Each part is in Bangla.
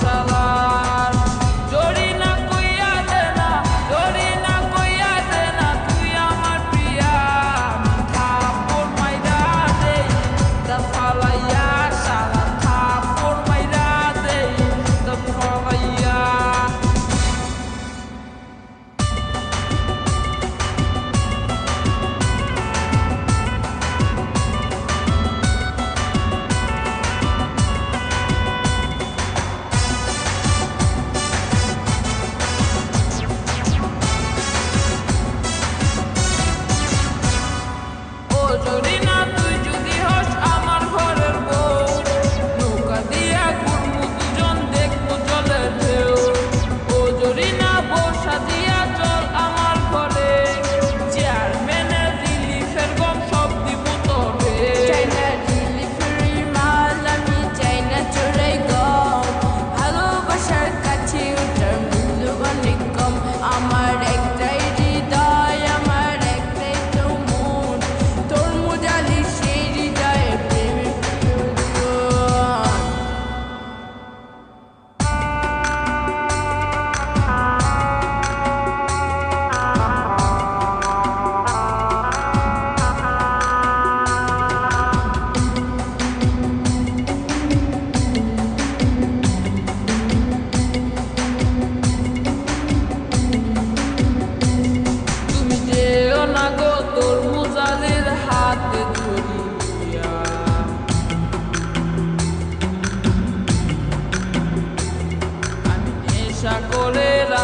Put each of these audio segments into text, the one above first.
sala.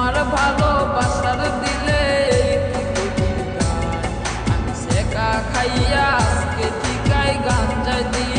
তোমার ভালোবাসার দিলে আমি সেকা খাইয়া আজকে ঠিকাই গান যাই